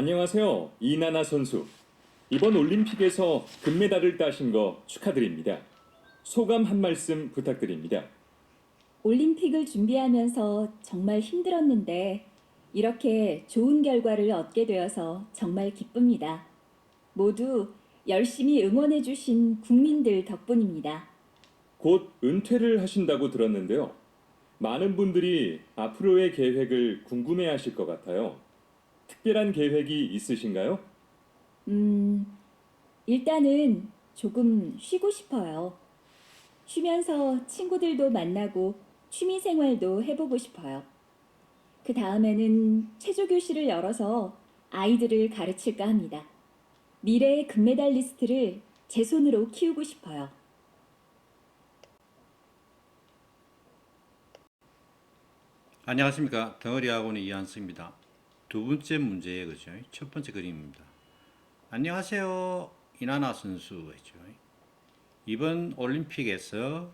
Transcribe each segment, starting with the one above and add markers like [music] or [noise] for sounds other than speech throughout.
안녕하세요. 이나나 선수. 이번 올림픽에서 금메달을 따신 거 축하드립니다. 소감 한 말씀 부탁드립니다. 올림픽을 준비하면서 정말 힘들었는데 이렇게 좋은 결과를 얻게 되어서 정말 기쁩니다. 모두 열심히 응원해 주신 국민들 덕분입니다. 곧 은퇴를 하신다고 들었는데요. 많은 분들이 앞으로의 계획을 궁금해 하실 것 같아요. 특별한 계획이 있으신가요? 음, 일단은 조금 쉬고 싶어요. 쉬면서 친구들도 만나고 취미 생활도 해보고 싶어요. 그 다음에는 체조 교실을 열어서 아이들을 가르칠까 합니다. 미래의 금메달리스트를 제 손으로 키우고 싶어요. 안녕하십니까 덩어리 학원의 이한수입니다. 두 번째 문제의 그죠 첫 번째 그림입니다. 안녕하세요 이나나 선수죠. 이번 올림픽에서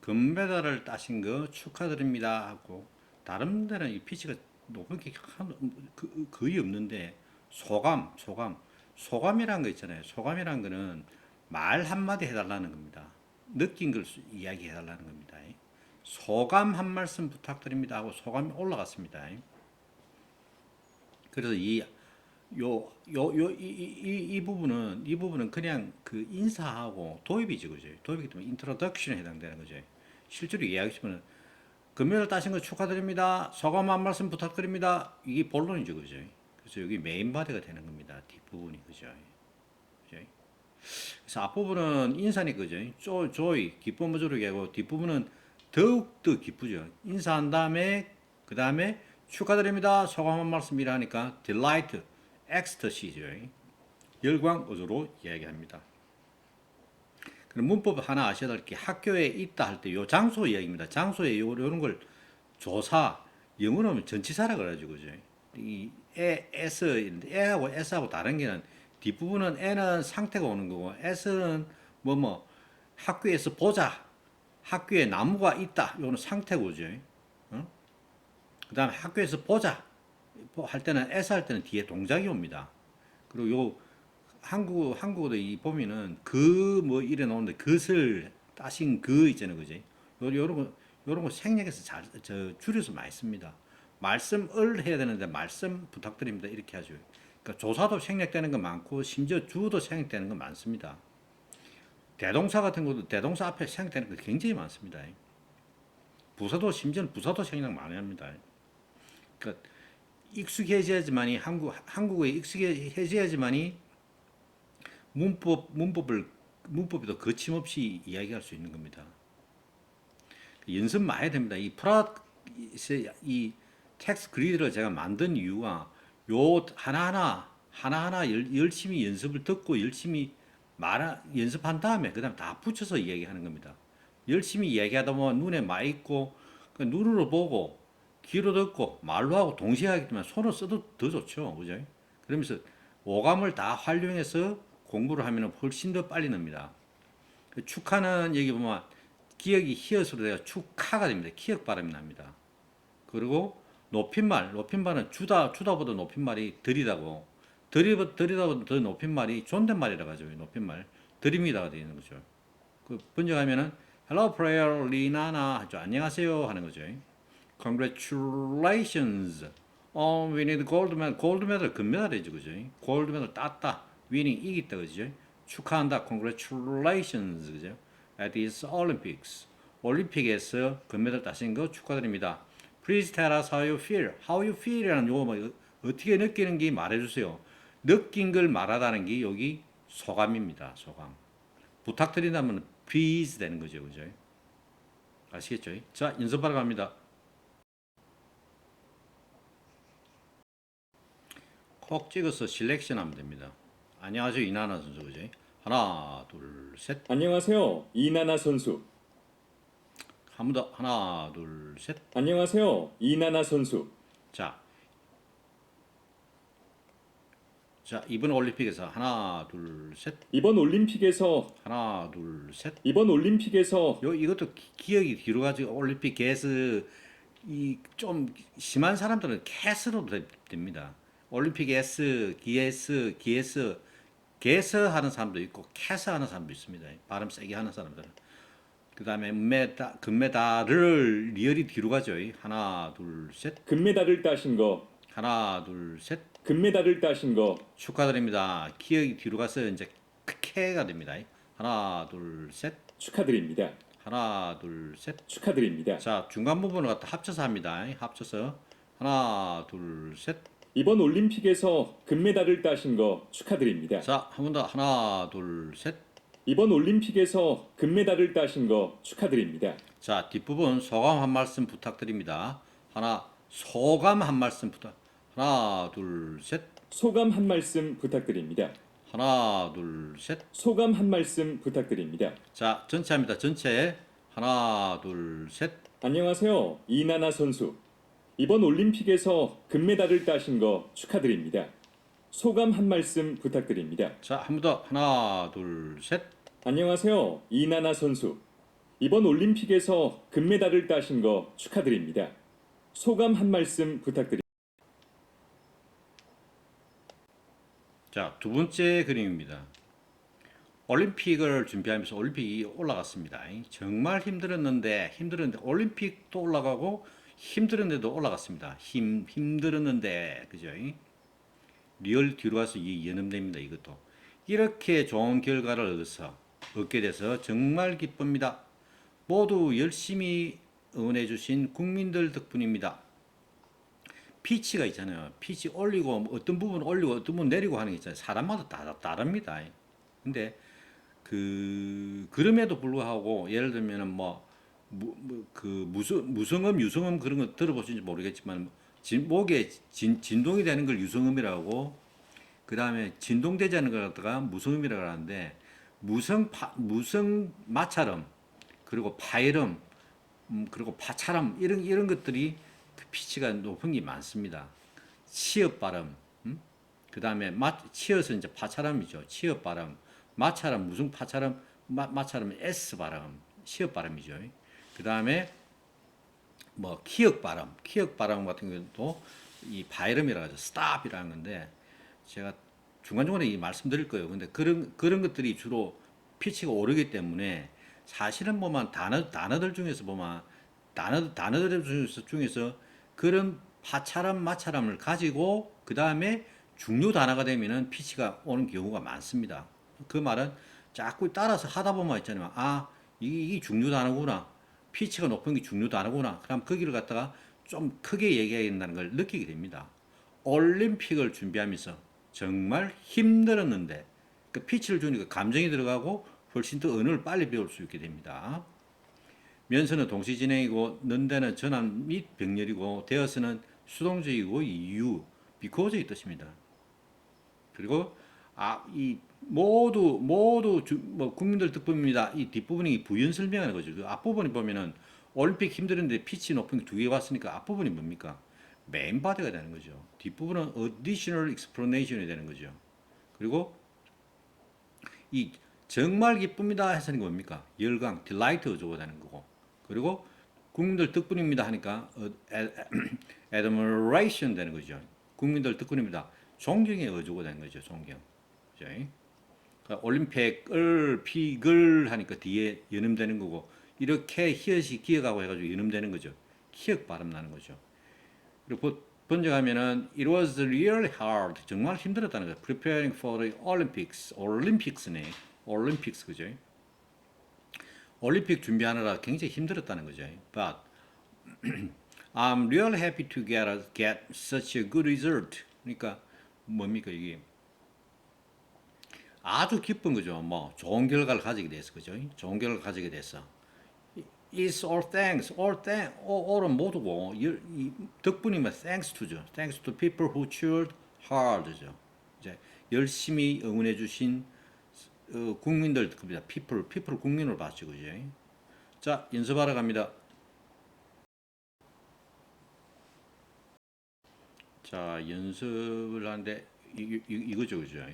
금메달을 따신 거 축하드립니다 하고 다른 데는 이 피치가 높은 게 한- 그- 거의 없는데 소감 소감 소감이란 거 있잖아요. 소감이란 거는 말 한마디 해달라는 겁니다. 느낀 걸 수- 이야기해달라는 겁니다. 소감 한 말씀 부탁드립니다 하고 소감이 올라갔습니다. 그래서 이 요 요 요 이 이 이 부분은 이 부분은 그냥 그 인사하고 도입이죠, 그죠? 도입이기 때문에 인트로덕션에 해당되는 거죠. 실제로 이야기하시면 금메달 따신 거 축하드립니다. 소감 한 말씀 부탁드립니다. 이게 본론이죠, 그죠? 그래서 여기 메인 바디가 되는 겁니다. 뒷부분이 그죠? 그죠? 그래서 앞부분은 인사니 그죠? 조, 조이 기쁨 조르게 하고 뒷부분은 더욱 더 기쁘죠. 인사한 다음에 그 다음에 축하드립니다. 소감 한 말씀이라 하니까 delight, ecstasy죠. 열광 어조로 이야기합니다. 그럼 문법 하나 아셔야 될 게 학교에 있다 할 때 요 장소 이야기입니다. 장소에 요 요런 걸 조사 영어로 하면 전치사라. 그죠? 이 에, s 에하고 s하고 다른 게는 뒷부분은 에는 상태가 오는 거고 s는 뭐뭐 학교에서 보자 학교에 나무가 있다. 요거는 상태고죠. 어? 그다음에 학교에서 보자 뭐할 때는 S 할 때는 뒤에 동작이 옵니다. 그리고 요 한국 한국어도 이 보면은 그 뭐 이래 나오는데 그것을 따신 그 있잖아요, 그지? 요 요런 거 요런 거 생략해서 잘 저 줄여서 많이 씁니다. 말씀을 해야 되는데 말씀 부탁드립니다 이렇게 하죠. 그러니까 조사도 생략되는 거 많고 심지어 주어도 생략되는 거 많습니다. 대동사 같은 것도 대동사 앞에 생략되는 거 굉장히 많습니다. 부사도 심지어는 부사도 생략 많이 합니다. 그러니까 익숙해져야지만이 한국 한국어에 익숙해져야지만이 문법 문법을 문법이 더 거침없이 이야기할 수 있는 겁니다. 연습 많이 됩니다. 이 프라이 이 텍스트 그리드를 제가 만든 이유가 요 하나하나 하나하나 열, 열심히 연습을 듣고 열심히 말 연습한 다음에 그다음 다 붙여서 이야기하는 겁니다. 열심히 이야기하다 보면 눈에 많이 있고 그 눈으로 보고 귀로 듣고 말로 하고 동시에 하기 때문에 손을 써도 더 좋죠, 그죠? 그러면서 오감을 다 활용해서 공부를 하면 훨씬 더 빨리 납니다. 그 축하는 여기 보면 기억이 히읗으로 돼가 축하가 됩니다. 기억 발음이 납니다. 그리고 높임말, 높임말은 주다, 주다보다 높임말이 들이다고, 들이, 들이다보다 더 높임말이 존댓말이라고 하죠. 높임말. 들입니다가 되는 거죠. 그 번역하면은 Hello, prayer, 리나나 하죠. 안녕하세요 하는 거죠. Congratulations. 어, we need gold medal. gold medal 금메달이죠, 그죠? gold medal 땄다. winning 이겼다, 그죠? 축하한다. Congratulations, 그죠? At these Olympics. 올림픽에서 금메달 따신 거 축하드립니다. Please tell us how you feel. How you feel이라는 요거 뭐 어떻게 느끼는지 말해주세요. 느낀 걸 말하다는 게 여기 소감입니다. 소감. 부탁드린다면 please 되는 거죠, 그죠? 아시겠죠? 자, 연습하러 갑니다. 콕 찍어서 셀렉션 하면 됩니다. 안녕하세요, 이나나 선수, 그죠? 하나, 둘, 셋. 안녕하세요. 이나나 선수. 한 번 더. 하나, 둘, 셋. 안녕하세요. 이나나 선수. 자. 자, 이번 올림픽에서 하나, 둘, 셋. 이번 올림픽에서 하나, 둘, 셋. 이번 올림픽에서 요 이것도 기- 기억이 뒤로 가지고 올림픽 개스 이좀 심한 사람들은 캐스로 되- 됩니다. 올림픽 S, GS, GS, 게서 하는 사람도 있고 캐서 하는 사람도 있습니다. 발음 세게 하는 사람들은. 그 다음에 메다, 금메달을 리얼이 뒤로 가죠. 하나, 둘, 셋. 금메달을 따신 거, 하나, 둘, 셋. 금메달을 따신 거, 축하드립니다. 기억이 뒤로 가서 이제 캐가 됩니다. 하나, 둘, 셋. 축하드립니다. 하나, 둘, 셋. 축하드립니다. 자, 중간 부분을 갖다 합쳐서 합니다. 합쳐서 하나, 둘, 셋. 이번 올림픽에서 금메달을 따신 거 축하드립니다. 자, 한 번 더. 하나, 둘, 셋. 이번 올림픽에서 금메달을 따신 거 축하드립니다. 자, 뒷부분 소감 한 말씀 부탁드립니다. 하나, 소감 한 말씀 부탁. 하나, 둘, 셋. 소감 한 말씀 부탁드립니다. 하나, 둘, 셋. 소감 한 말씀 부탁드립니다. 자, 전체 합니다. 전체. 하나, 둘, 셋. 안녕하세요. 이나나 선수. 이번 올림픽에서 금메달을 따신 거 축하드립니다. 소감 한 말씀 부탁드립니다. 자, 한 번 더. 하나, 둘, 셋. 안녕하세요. 이나나 선수. 이번 올림픽에서 금메달을 따신 거 축하드립니다. 소감 한 말씀 부탁드립니다. 자, 두 번째 그림입니다. 올림픽을 준비하면서 올림픽이 올라갔습니다. 정말 힘들었는데 힘들었는데 올림픽도 올라가고 힘들었는데도 올라갔습니다. 힘 힘들었는데 그죠? 리얼 뒤로 가서 이 연음됩니다. 이것도 이렇게 좋은 결과를 얻어서 얻게 돼서 정말 기쁩니다. 모두 열심히 응원해 주신 국민들 덕분입니다. 피치가 있잖아요. 피치 올리고 뭐 어떤 부분 올리고 어떤 부분 내리고 하는 게 있잖아요. 사람마다 다 다릅니다. 근데 그 그럼에도 불구하고 예를 들면은 뭐 그 무성 무성음 유성음 그런 거 들어보신지 모르겠지만 진, 목에 진, 진동이 되는 걸 유성음이라고 그 다음에 진동되지 않는 걸 갖다가 무성음이라고 하는데 무성 파, 무성 마찰음 그리고 파열음 음, 그리고 파찰음 이런 이런 것들이 그 피치가 높은 게 많습니다. 치읍 발음, 음? 그 다음에 마 치읓은 이제 파찰음이죠. 치읍 발음, 마찰음 무슨 파찰음, 마, 마찰음 S 발음, 치읍 발음이죠. 그 다음에 뭐 키읔 발음, 키읔 발음 같은 경우도 이 바이름이라 하죠. 스탑이라는 건데 제가 중간중간에 이 말씀드릴 거예요. 근데 그런 그런 것들이 주로 피치가 오르기 때문에 사실은 보면 단어 단어들 중에서 보면 단어 단어들 중에서 중에서 그런 파차람 마차람을 가지고 그 다음에 중요 단어가 되면은 피치가 오는 경우가 많습니다. 그 말은 자꾸 따라서 하다 보면 있잖아요. 아 이게, 이게 중요 단어구나. 피치가 높은 게 중요 단어구나. 그럼 거기를 갖다가 좀 크게 얘기해야 된다는 걸 느끼게 됩니다. 올림픽을 준비하면서 정말 힘들었는데 그 피치를 주니까 감정이 들어가고 훨씬 더 언어를 빨리 배울 수 있게 됩니다. 면서는 동시 진행이고 는데는 전환 및 병렬이고 되어서는 수동적이고 이유 비코즈의 뜻입니다. 그리고 아 이 모두 모두 주, 뭐 국민들 덕분입니다. 이 뒷부분이 부연 설명하는 거죠. 그 앞부분이 보면은 올림픽 힘들었는데 피치 높은 게두개 왔으니까 앞부분이 뭡니까? 바디가 되는 거죠. 뒷부분은 additional explanation이 되는 거죠. 그리고 이 정말 기쁩니다 해서는 뭡니까? 열광, delight 되는 거고. 그리고 국민들 덕분입니다 하니까 어, ad- [clears throat] admiration 되는 거죠. 국민들 덕분입니다. 존경의 어조가 되는 거죠. 존경. 그죠? 올림픽을 픽을 하니까 뒤에 연음되는 거고 이렇게 히읗이 기억하고 해가지고 연음되는 거죠. 기억 발음 나는 거죠. 그리고 번- 번역하면은 it was really hard 정말 힘들었다는 거예요. preparing for the Olympics Olympics네 Olympics 그죠? 올림픽 준비하느라 굉장히 힘들었다는 거죠. But [clears throat] I'm really happy to get get such a good result. 그러니까 뭡니까 이게 아주 기쁜 거죠. 뭐 좋은 결과를 가지게 돼서 그죠? 좋은 결과를 가지게 돼서 It's all thanks, all thanks, all, all은 모두고 덕분이면 thanks to죠. Thanks to people who cheered hard죠. 이제 열심히 응원해 주신 어, 국민들 겁니다. people, people 국민을 봤죠, 그죠? 자 연습하러 갑니다. 자 연습을 하는데 이, 이, 이거죠, 그죠?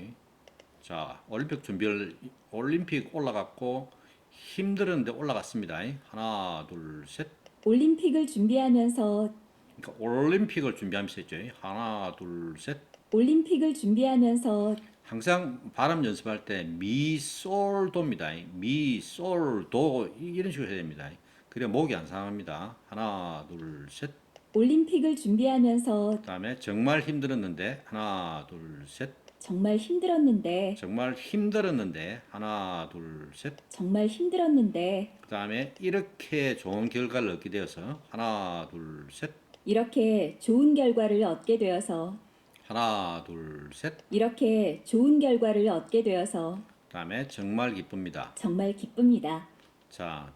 자 올림픽 준비를 올림픽 올라갔고 힘들었는데 올라갔습니다. 하나, 둘, 셋. 올림픽을 준비하면서 그러니까 올림픽을 준비하면서 했죠. 하나, 둘, 셋. 올림픽을 준비하면서 항상 발음 연습할 때 미솔도입니다. 미솔도 이런 식으로 해야 됩니다. 그래 목이 안 상합니다. 하나, 둘, 셋. 올림픽을 준비하면서 그다음에 정말 힘들었는데 하나, 둘, 셋. 정말 힘들었는데 정말 힘들었는데 하나, 둘, 셋. 정말 힘들었는데 그다음에 이렇게 좋은 결과를 얻게 되어서 하나, 둘, 셋. 이렇게 좋은 결과를 얻게 되어서 하나, 둘, 셋. 이렇게 좋은 결과를 얻게 되어서 그다음에 정말 기쁩니다. 정말 기쁩니다. 자,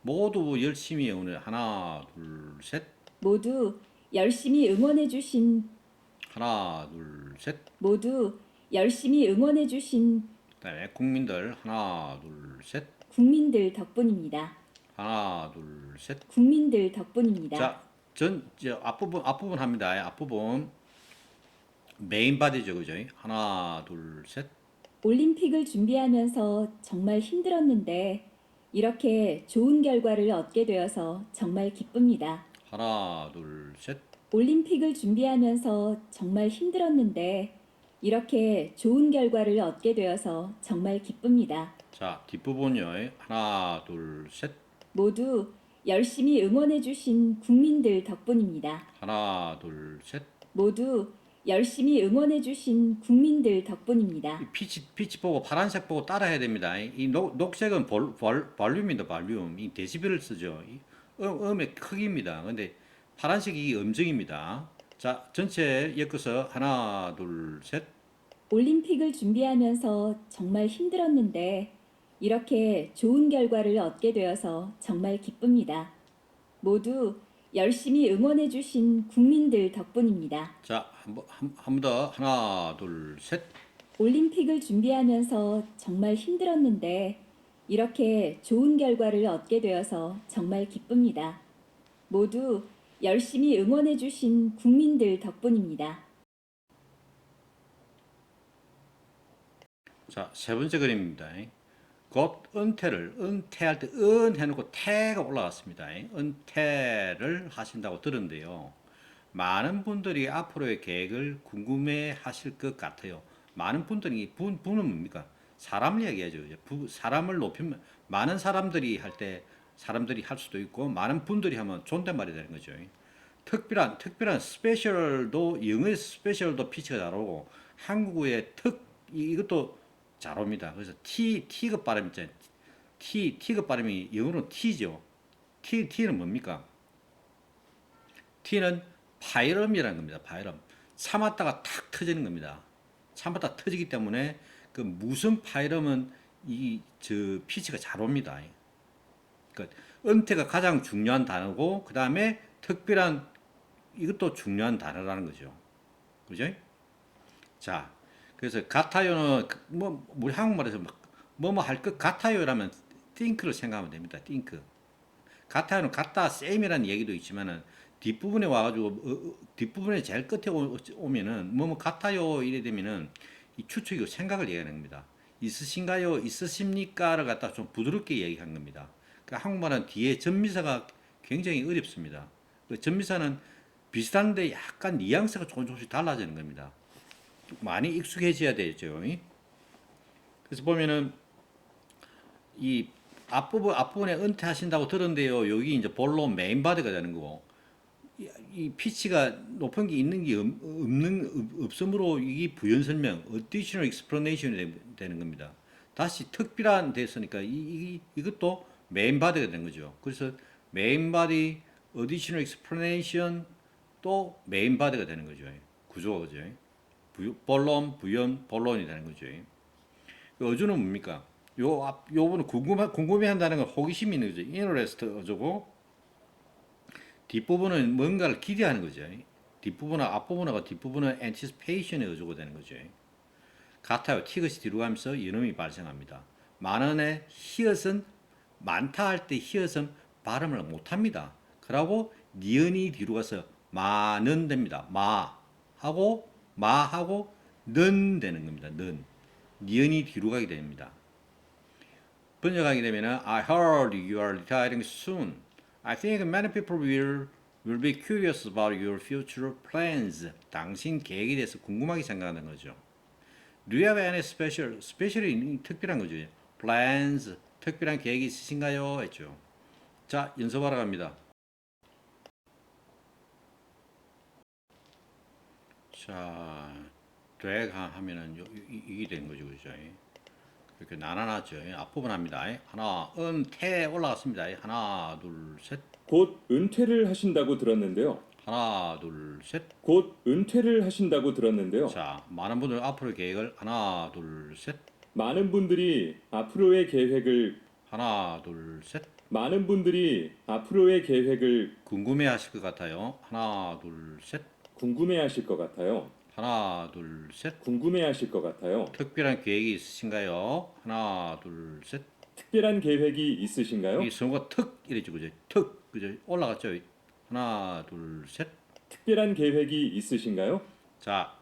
모두 열심히 오늘 하나, 둘, 셋. 모두 열심히 응원해 주신 하나, 둘, 셋. 모두 열심히 응원해 주신 그다음에 국민들 하나, 둘, 셋. 국민들 덕분입니다. 하나, 둘, 셋. 국민들 덕분입니다. 자, 전 이제 앞부분 앞부분 합니다. 앞부분 메인 바디죠, 그죠? 하나, 둘, 셋. 올림픽을 준비하면서 정말 힘들었는데 이렇게 좋은 결과를 얻게 되어서 정말 기쁩니다. 하나, 둘, 셋. 올림픽을 준비하면서 정말 힘들었는데 이렇게 좋은 결과를 얻게 되어서 정말 기쁩니다. 자, 뒷부분요. 하나, 둘, 셋. 모두 열심히 응원해 주신 국민들 덕분입니다. 하나, 둘, 셋. 모두 열심히 응원해 주신 국민들 덕분입니다. 이 피치 피치 보고 파란색 보고 따라해야 됩니다. 이 녹, 녹색은 볼, 볼, 볼륨입니다. 볼륨. 이 데시벨을 쓰죠. 이 음, 음 의 크기입니다. 근데 파란색이 음정입니다. 자, 전체 엮어서 하나, 둘, 셋. 올림픽을 준비하면서 정말 힘들었는데 이렇게 좋은 결과를 얻게 되어서 정말 기쁩니다. 모두 열심히 응원해 주신 국민들 덕분입니다. 자, 한번 더 하나, 둘, 셋. 올림픽을 준비하면서 정말 힘들었는데 이렇게 좋은 결과를 얻게 되어서 정말 기쁩니다. 모두 열심히 응원해 주신 국민들 덕분입니다. 자, 세 번째 그림입니다. 곧 은퇴를 은퇴할 때 은 해놓고 태가 올라갔습니다. 은퇴를 하신다고 들었는데요. 많은 분들이 앞으로의 계획을 궁금해 하실 것 같아요. 많은 분들이 분, 분은 뭡니까? 사람을 부, 사람을 높이면 많은 사람들이 할 때 사람들이 할 수도 있고 많은 분들이 하면 존댓말이 되는 거죠. 특별한 특별한 스페셜도 영어의 스페셜도 피치가 잘 오고 한국어의 특 이- 이것도 잘 옵니다. 그래서 T T급 발음 있잖아요. T T급 발음이 영어로 T죠. T T는 뭡니까? T는 파이럼이라는 겁니다. 파이럼. 참았다가 탁 터지는 겁니다. 참았다 터지기 때문에 그 무슨 파이럼은 이저 피치가 잘 옵니다. 그 은퇴가 가장 중요한 단어고 그 다음에 특별한 이것도 중요한 단어라는 거죠. 그죠? 자, 그래서 같아요는 그뭐 우리 한국말에서 뭐뭐 할 것 같아요라면 think를 생각하면 됩니다. think. 같아요는 같다, same이라는 얘기도 있지만은 뒷부분에 와가지고 어, 어, 뒷부분에 제일 끝에 오, 오면은 뭐뭐 같아요 이래 되면은 이 추측이고 생각을 얘기하는 겁니다. 있으신가요? 있으십니까를 갖다 좀 부드럽게 얘기한 겁니다. 그 한국말은 뒤에 전미사가 굉장히 어렵습니다. 그 전미사는 비슷한데 약간 뉘앙스가 조금 조금씩 달라지는 겁니다. 많이 익숙해져야 되죠. 그래서 보면은 이 앞부분 앞부분에 은퇴하신다고 들었는데요. 여기 이제 본론 메인 바디가 되는 거고 이, 이 피치가 높은 게 있는 게 없, 없는 없- 없으므로 이 부연 설명 additional explanation이 되는 겁니다. 다시 특별한 됐으니까 이, 이 이것도 메인 바디가 되는 거죠. 그래서 메인 바디 additional explanation 또 메인 바디가 되는 거죠. 구조가 그죠. 부, 본론, 부연, 본론이 되는 거죠. 그 어조는 뭡니까? 요 앞, 요거는 궁금해, 궁금해한다는 건 호기심이 있는 거죠. interest 어조고, 뒷부분은 뭔가를 기대하는 거죠. 뒷부분은 앞부분하고 뒷부분은 anticipation의 어조가 되는 거죠. 같아요. 티것이 뒤로 가면서 연음이 발생합니다. 만원의 히읗은 많다 할 때 히읗은 발음을 못합니다. 그러고 니은이 뒤로 가서 마는 됩니다. 마 하고 마 하고 는 되는 겁니다. 는 니은이 뒤로 가게 됩니다. 번역하게 되면은 I heard you are retiring soon. I think many people will will be curious about your future plans. 당신 계획에 대해서 궁금하게 생각하는 거죠. Do you have any special, specially 특별한 거죠. Plans, 특별한 계획이 있으신가요? 했죠. 자, 연습하러 갑니다. 자, drag 하면은 이게 되는 거죠, 그죠? 이렇게 나눠놨죠. 앞부분 합니다. 하나, 은, 태 올라갔습니다. 하나, 둘, 셋. 곧 은퇴를 하신다고 들었는데요. 하나, 둘, 셋. 곧 은퇴를 하신다고 들었는데요. 자, 많은 분들 앞으로 계획을 하나, 둘, 셋. 많은 분들이 앞으로의 계획을 하나, 둘, 셋. 많은 분들이 앞으로의 계획을 궁금해하실 것 같아요. 하나, 둘, 셋. 궁금해하실 것 같아요. 하나, 둘, 셋. 궁금해하실 것 같아요. 특별한 계획이 있으신가요? 하나, 둘, 셋. 특별한 계획이 있으신가요? 이 성우가 특 이랬죠, 그죠? 특, 그죠? 올라갔죠. 하나, 둘, 셋. 특별한 계획이 있으신가요? 자,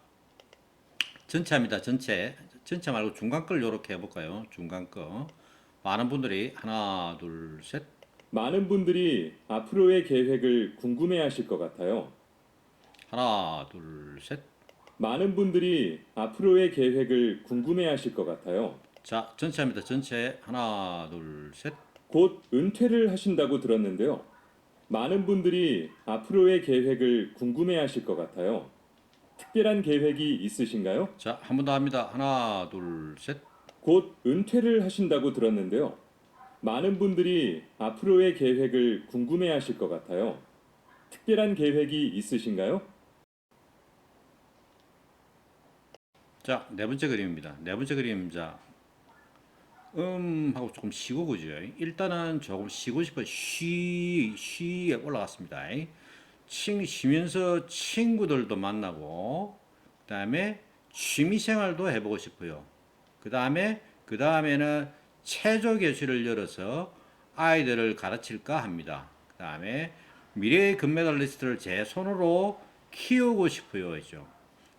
전체합니다. 전체. 전체 말고 중간 걸 요렇게 해볼까요? 중간 거. 많은 분들이 하나, 둘, 셋. 많은 분들이 앞으로의 계획을 궁금해하실 것 같아요. 하나, 둘, 셋. 많은 분들이 앞으로의 계획을 궁금해하실 것 같아요. 자, 전체합니다. 전체. 하나, 둘, 셋. 곧 은퇴를 하신다고 들었는데요. 많은 분들이 앞으로의 계획을 궁금해하실 것 같아요. 특별한 계획이 있으신가요? 자, 한 번 더 합니다. 하나, 둘, 셋. 곧 은퇴를 하신다고 들었는데요. 많은 분들이 앞으로의 계획을 궁금해하실 것 같아요. 특별한 계획이 있으신가요? 자, 네 번째 그림입니다. 네 번째 그림, 자, 음, 하고 조금 쉬고 그죠? 일단은 조금 쉬고 싶어 쉬, 쉬에 올라갔습니다. 친, 쉬면서 친구들도 만나고, 그 다음에 취미 생활도 해보고 싶어요. 그 다음에, 그 다음에는 체조 교실을 열어서 아이들을 가르칠까 합니다. 그 다음에 미래의 금메달리스트를 제 손으로 키우고 싶어요. 했죠.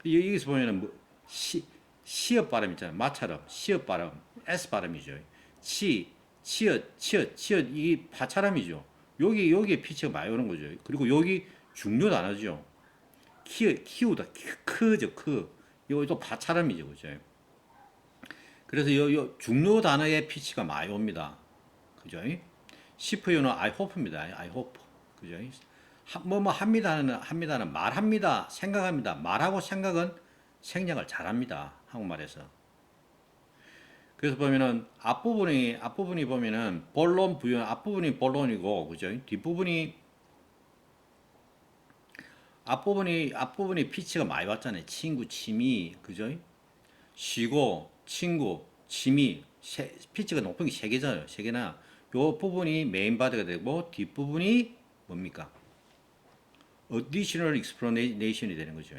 이- 여기서 보면은 뭐 시, 시업 발음 있잖아요. 마처럼 시업 발음, S 발음이죠. 치, 치읓, 치읓, 치읓 이 파차람이죠. 여기 여기에 피치가 많이 오는 거죠. 그리고 여기 중요 단어죠. 키 키우다 키, 크죠 크. 이거 또 파차람이죠, 그죠? 그래서 요, 요 중요 단어의 피치가 많이 옵니다. 그죠? 싶어요는 I hope입니다. I hope. 그죠? 뭐뭐 합니다는 합니다는 말합니다. 생각합니다. 말하고 생각은 생략을 잘합니다. 한국말에서. 그래서 보면은 앞부분이 앞부분이 보면은 본론 부연 앞부분이 본론이고 그죠? 뒷부분이 앞부분이 앞부분이 피치가 많이 왔잖아요. 친구, 취미, 그죠? 쉬고 친구, 취미, 세, 피치가 높은 게 세 개잖아요. 세 개나 요 부분이 메인 바디가 되고 뒷 부분이 뭡니까? additional explanation이 되는 거죠.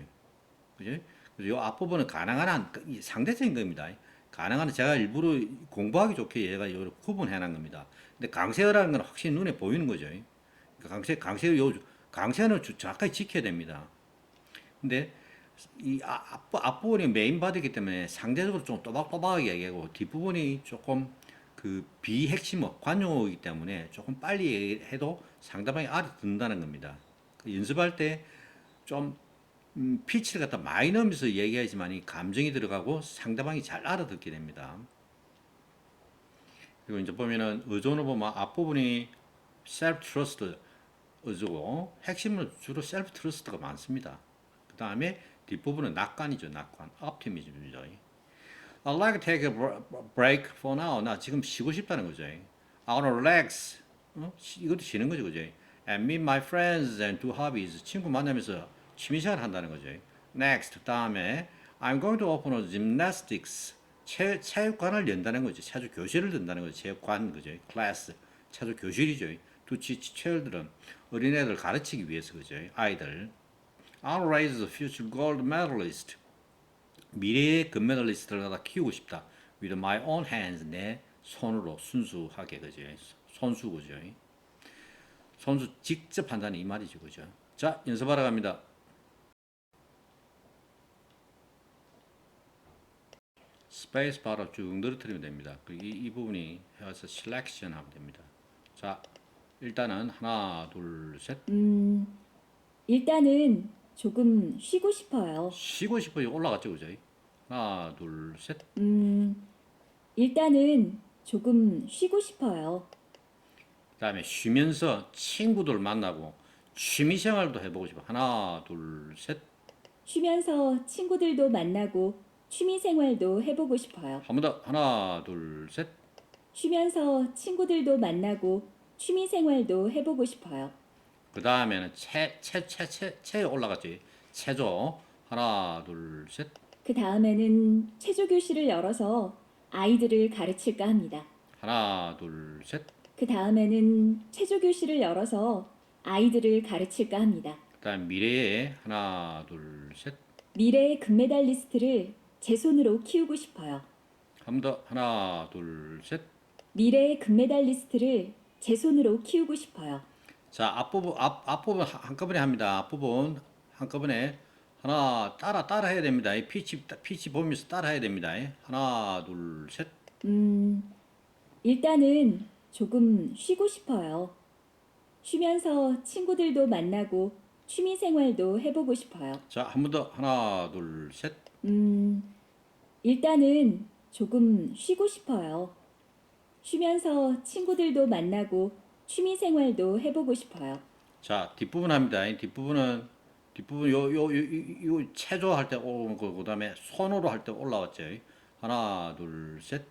그죠? 그래서 요 앞부분은 가능한 한이 상대적인 겁니다. 가능한 한 제가 일부러 공부하기 좋게 얘가 요 구분해 놓은 겁니다. 근데 강세어라는 건 확실히 눈에 보이는 거죠. 그러니까 강세 강세 요 강세는 주- 정확하게 지켜야 됩니다. 근데 이 아- 앞, 앞부분이 메인 바디이기 때문에 상대적으로 좀 또박또박하게 얘기하고 뒷부분이 조금 그 비핵심어 관용어이기 때문에 조금 빨리 해도 상대방이 알아듣는다는 겁니다. 그 연습할 때 좀 음, 피치를 갖다 많이 넣으면서 얘기하지만 이 감정이 들어가고 상대방이 잘 알아듣게 됩니다. 그리고 이제 보면은 의존을 보면 앞부분이 self trust 의존고 핵심은 주로 self trust가 많습니다. 그 다음에 뒷부분은 낙관이죠, 낙관, optimism이죠. I'd like to take a br- break for now. 나 지금 쉬고 싶다는 거죠. I wanna relax. 어? 쉬- 이것도 쉬는 거죠, 그죠? And meet my friends and do hobbies. 친구 만나면서 취미생활 한다는 거죠. Next, 다음에 I'm going to open a gymnastics. 체, 체육관을 연다는 거죠. 체조 교실을 든다는 거죠. 체육관, 그죠? 클래스. 체조 교실이죠. teach children. 어린애들 가르치기 위해서, 그죠? 아이들. I'll raise the future gold medalist. 미래의 금메달리스트를 갖다 키우고 싶다. With my own hands, 내 손으로 순수하게 그죠? 손수 그죠? 손수 직접 한다는 이 말이죠, 그죠? 자, 연습하러 갑니다. 스페이스 바로 쭉 늘어뜨리면 됩니다. 그 이, 이 부분이 해서 셀렉션 하면 됩니다. 자, 일단은 하나, 둘, 셋. 음, 일단은 조금 쉬고 싶어요. 쉬고 싶어요. 올라갔죠, 그죠? 하나, 둘, 셋. 음, 일단은 조금 쉬고 싶어요. 그다음에 쉬면서 친구들 만나고 취미 생활도 해보고 싶어. 하나, 둘, 셋. 쉬면서 친구들도 만나고 취미 생활도 해보고 싶어요. 한 번 더. 하나, 둘, 셋. 쉬면서 친구들도 만나고 취미 생활도 해보고 싶어요. 그 다음에는 체, 체, 체, 체, 체에 올라갔지. 체조. 하나, 둘, 셋. 그 다음에는 체조 교실을 열어서 아이들을 가르칠까 합니다. 하나, 둘, 셋. 그 다음에는 체조 교실을 열어서 아이들을 가르칠까 합니다. 그 다음 미래에 하나, 둘, 셋. 미래의 금메달리스트를 제 손으로 키우고 싶어요. 더. 하나, 둘, 셋. 미래의 금메달리스트를 제 손으로 키우고 싶어요. 자, 앞부분, 앞, 앞부분 한- 한꺼번에 합니다. 앞부분 한꺼번에 하나 따라 따라 해야 됩니다. 이 피치 피치 보면서 따라 해야 됩니다. 하나, 둘, 셋. 음, 일단은 조금 쉬고 싶어요. 쉬면서 친구들도 만나고 취미 생활도 해보고 싶어요. 자, 한 번 더. 하나, 둘, 셋. 음, 일단은 조금 쉬고 싶어요. 쉬면서 친구들도 만나고 취미 생활도 해보고 싶어요. 자, 뒷부분 합니다. 이 뒷부분은 뒷부분 요 요 요요 체조 할 때 오는 거 그다음에 손으로 할 때 올라왔죠. 하나, 둘, 셋.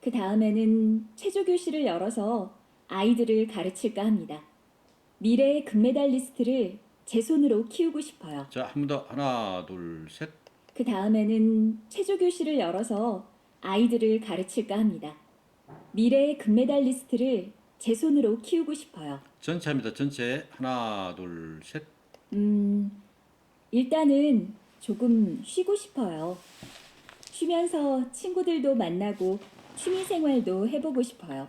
그 다음에는 체조 교실을 열어서 아이들을 가르칠까 합니다. 미래의 금메달리스트를 제 손으로 키우고 싶어요. 자, 한 번 더. 하나, 둘, 셋. 그 다음에는 체조 교실을 열어서 아이들을 가르칠까 합니다. 미래의 금메달리스트를 제 손으로 키우고 싶어요. 전체 합니다. 전체. 하나, 둘, 셋. 음, 일단은 조금 쉬고 싶어요. 쉬면서 친구들도 만나고 취미 생활도 해보고 싶어요.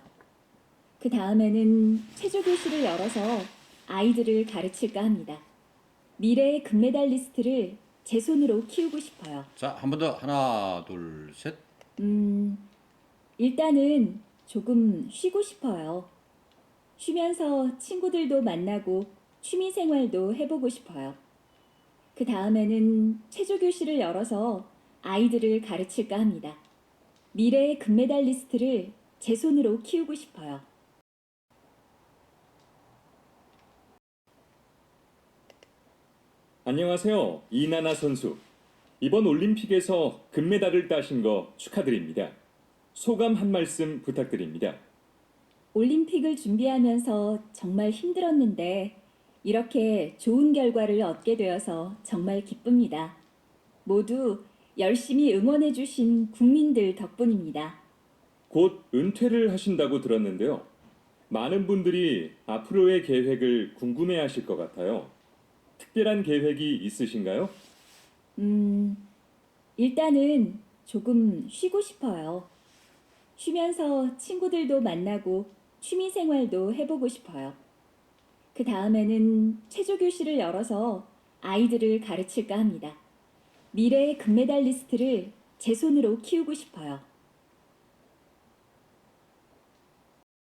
그 다음에는 체조 교실을 열어서 아이들을 가르칠까 합니다. 미래의 금메달리스트를 제 손으로 키우고 싶어요. 자, 한 번 더. 하나, 둘, 셋. 음, 일단은 조금 쉬고 싶어요. 쉬면서 친구들도 만나고 취미 생활도 해보고 싶어요. 그 다음에는 체조 교실을 열어서 아이들을 가르칠까 합니다. 미래의 금메달리스트를 제 손으로 키우고 싶어요. 안녕하세요. 이나나 선수. 이번 올림픽에서 금메달을 따신 거 축하드립니다. 소감 한 말씀 부탁드립니다. 올림픽을 준비하면서 정말 힘들었는데 이렇게 좋은 결과를 얻게 되어서 정말 기쁩니다. 모두 열심히 응원해 주신 국민들 덕분입니다. 곧 은퇴를 하신다고 들었는데요. 많은 분들이 앞으로의 계획을 궁금해 하실 것 같아요. 특별한 계획이 있으신가요? 음, 일단은 조금 쉬고 싶어요. 쉬면서 친구들도 만나고 취미 생활도 해보고 싶어요. 그 다음에는 체조 교실을 열어서 아이들을 가르칠까 합니다. 미래의 금메달리스트를 제 손으로 키우고 싶어요.